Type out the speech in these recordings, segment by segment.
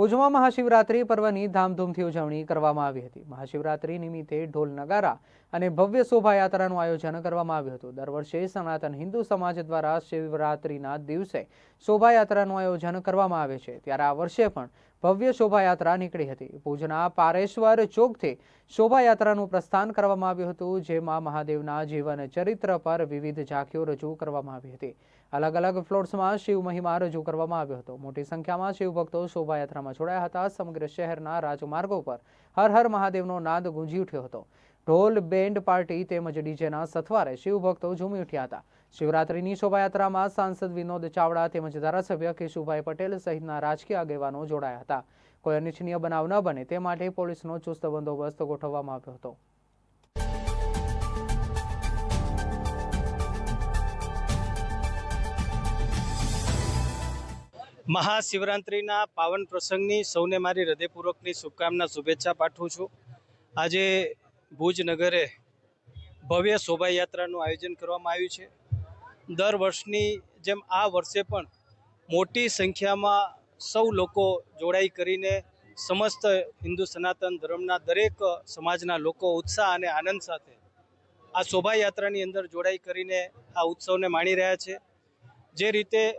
ભુજમાં મહાશિવરાત્રી પર્વની ધામધૂમથી ઉજવણી કરવામાં આવી હતી. મહાશિવરાત્રી નિમિત્તે ઢોલ નગારા અને ભવ્ય શોભાયાત્રાનું આયોજન કરવામાં આવ્યું હતું. દર વર્ષે સનાતન હિન્દુ સમાજ દ્વારા શિવરાત્રીના દિવસે શોભાયાત્રાનું આયોજન કરવામાં આવે છે. ત્યારે આ વર્ષે પણ ભવ્ય શોભાયાત્રા નીકળી હતી. ભુજના પારેશ્વર ચોકથી શોભાયાત્રાનું પ્રસ્થાન કરવામાં આવ્યું હતું, જેમાં મહાદેવના જીવન ચરિત્ર પર વિવિધ ઝાંખીઓ રજૂ કરવામાં આવી હતી. અલગ અલગ ફ્લોટ્સમાં શિવ મહિમા રજૂ કરવામાં આવ્યો હતો. મોટી સંખ્યામાં શિવભક્તો શોભાયાત્રામાં જોડાયા હતા. સમગ્ર શહેરના રાજમાર્ગો પર હર હર મહાદેવનો નાદ ગુંજી ઉઠ્યો હતો. ઢોલ બેન્ડ પાર્ટી તેમજ ડીજેના સથવારે શિવભક્તો ઝૂમી ઉઠ્યા હતા. શિવરાત્રીની શોભાયાત્રામાં સાંસદ વિનોદ ચાવડા તેમજ ધારાસભ્ય કેશુભાઈ પટેલ સહિતના રાજકીય આગેવાનો જોડાયા હતા. કોઈ અનિચ્છનીય બનાવ ન બને તે માટે પોલીસનો ચુસ્ત બંદોબસ્ત ગોઠવવામાં આવ્યો હતો. મહાશિવરાત્રિના પાવન પ્રસંગની સૌને મારી હૃદયપૂર્વકની શુભકામના, શુભેચ્છા પાઠવું છું. આજે ભુજ નગરે ભવ્ય શોભાયાત્રાનું આયોજન કરવામાં આવ્યું છે. દર વર્ષની જેમ આ વર્ષે પણ મોટી સંખ્યામાં સૌ લોકો જોડાઈ કરીને સમસ્ત હિન્દુ સનાતન ધર્મના દરેક સમાજના લોકો ઉત્સાહ અને આનંદ સાથે આ શોભાયાત્રાની અંદર જોડાઈ કરીને આ ઉત્સવને માણી રહ્યા છે. જે રીતે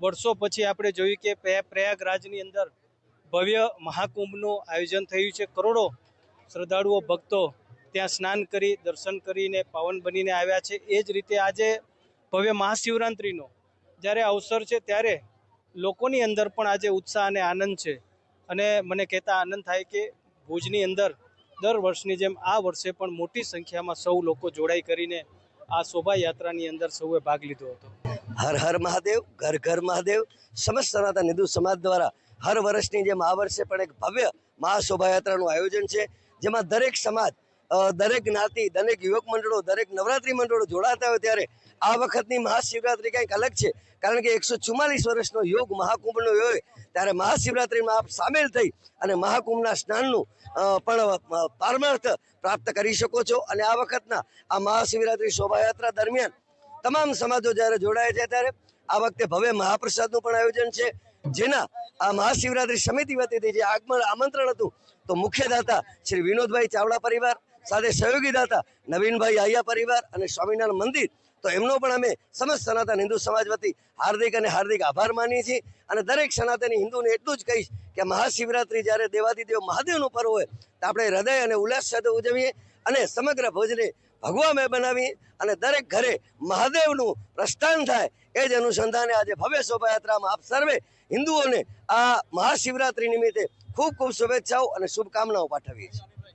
વર્ષો પછી આપણે જોયું કે પ્રયા- પ્રયાગરાજની અંદર ભવ્ય મહાકુંભનું આયોજન થયું છે. કરોડો શ્રદ્ધાળુઓ, ભક્તો ત્યાં સ્નાન કરી, દર્શન કરીને, પાવન બનીને આવ્યા છે. એ જ રીતે આજે ભવ્ય મહાશિવરાત્રિનો જ્યારે અવસર છે ત્યારે લોકોની અંદર પણ આજે ઉત્સાહ અને આનંદ છે. અને મને કહેતા આનંદ થાય કે ભુજની અંદર દર વર્ષની જેમ આ વર્ષે પણ મોટી સંખ્યામાં સૌ લોકો જોડાઈ કરીને આ શોભાયાત્રાની અંદર સૌએ ભાગ લીધો હતો. હર હર મહાદેવ, ઘર ઘર મહાદેવ, સમસ્ત સનાતન હિન્દુ સમાજ દ્વારા હર વર્ષની જેમ આ વર્ષે પણ એક ભવ્ય મહાશોભાયાત્રાનું આયોજન છે, જેમાં દરેક સમાજ દરેક જ્ઞાતિ, દરેક યુવક મંડળો, દરેક નવરાત્રી મંડળો જોડાતા હોય ત્યારે આ વખતની મહાશિવરાત્રી કંઈક અલગ છે. કારણ કે એકસો ચુમ્માલીસ વર્ષનો યોગ મહાકુંભનો હોય, ત્યારે મહાશિવરાત્રીમાં આપ સામેલ થઈ અને મહાકુંભના સ્નાનનું પણ પારમાર્થ પ્રાપ્ત કરી શકો છો. અને આ વખતના આ મહાશિવરાત્રી શોભાયાત્રા દરમિયાન તમામ સમાજો જ્યારે જોડાય છે ત્યારે આ વખતે ભવ્ય મહાપ્રસાદનું પણ આયોજન છે. જેના આ મહાશિવરાત્રી સમિતિ વતીથી જે આગમન આમંત્રણ હતું, તો મુખ્ય દાતા શ્રી વિનોદભાઈ ચાવડા પરિવાર સાથે સહયોગી દાતા નવીનભાઈ આયા પરિવાર અને સ્વામિનારાયણ મંદિર. તો એમનો પણ અમે સમસ્ત સનાતન હિન્દુ સમાજ વતી હાર્દિક અને હાર્દિક આભાર માનીએ છીએ. અને દરેક સનાતની હિન્દુને એટલું જ કહીશ કે મહાશિવરાત્રી જ્યારે દેવાદિદેવ મહાદેવનું પર્વ હોય, તો આપણે હૃદય અને ઉલ્લાસ સાથે ઉજવીએ અને સમગ્ર ભોજને ભગવામય બનાવીએ અને દરેક ઘરે મહાદેવનું પ્રસ્થાન થાય એ જ અનુસંધાને આજે ભવ્ય શોભાયાત્રામાં આપ સર્વે હિન્દુઓને આ મહાશિવરાત્રિ નિમિત્તે ખૂબ ખૂબ શુભેચ્છાઓ અને શુભકામનાઓ પાઠવીએ છીએ.